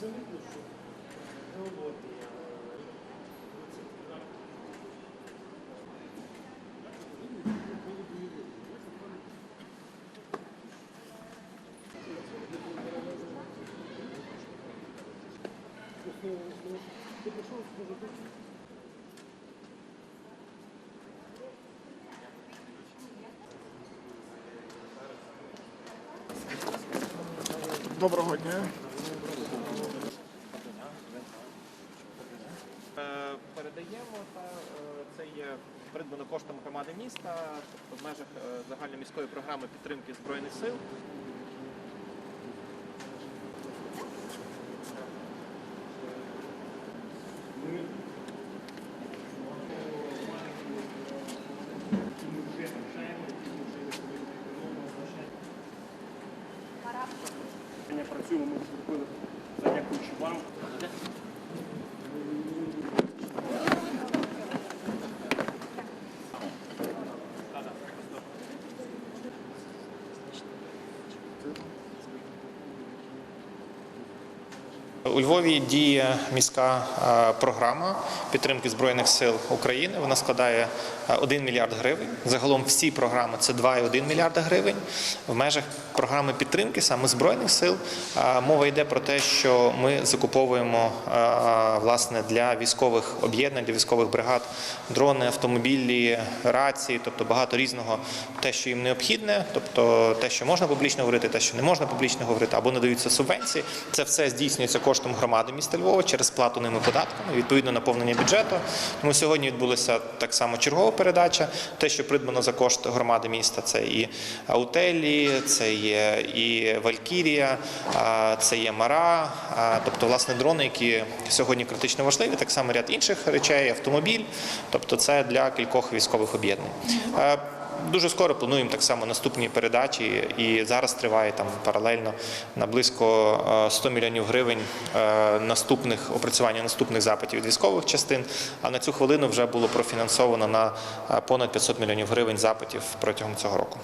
Абсолютно що. Ну от я. Доброго дня. Передаємо та е, це є придбано коштом громади міста, тобто в межах е, загальноміської програми підтримки збройних сил. Працюємо, ми зробили, дякуючи вам. У Львові діє міська е, програма підтримки збройних сил України. Вона складає е, 1 мільярд гривень. Загалом всі програми це 2,1 мільярда гривень. В межах програми підтримки саме збройних сил е, мова йде про те, що ми закуповуємо е, власне для військових об'єднань, для військових бригад дрони, автомобілі, рації, тобто багато різного, те, що їм необхідне, тобто те, що можна публічно говорити, те, що не можна публічно говорити, або надаються субвенції. Це все здійснюється коштом громади міста Львова через сплату ними податками, відповідно наповнення бюджету. Тому сьогодні відбулася так само чергова передача. Те, що придбано за кошт громади міста, це і Аутелі, це є і Валькірія, це є Мара, тобто власне дрони, які сьогодні критично важливі, так само ряд інших речей, автомобіль, тобто це для кількох військових об'єднань. Е, Дуже скоро плануємо так само наступні передачі, і зараз триває там паралельно на близько е, 100 мільйонів гривень е, наступних опрацювання наступних запитів від військових частин. А на цю хвилину вже було профінансовано на е, понад 500 мільйонів гривень запитів протягом цього року.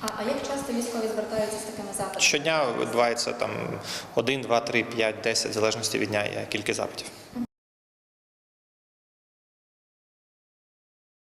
А, а як часто військові звертаються з такими запитами? Щодня відбувається там 1, 2, 3, 5, 10, в залежності від дня є кількість запитів.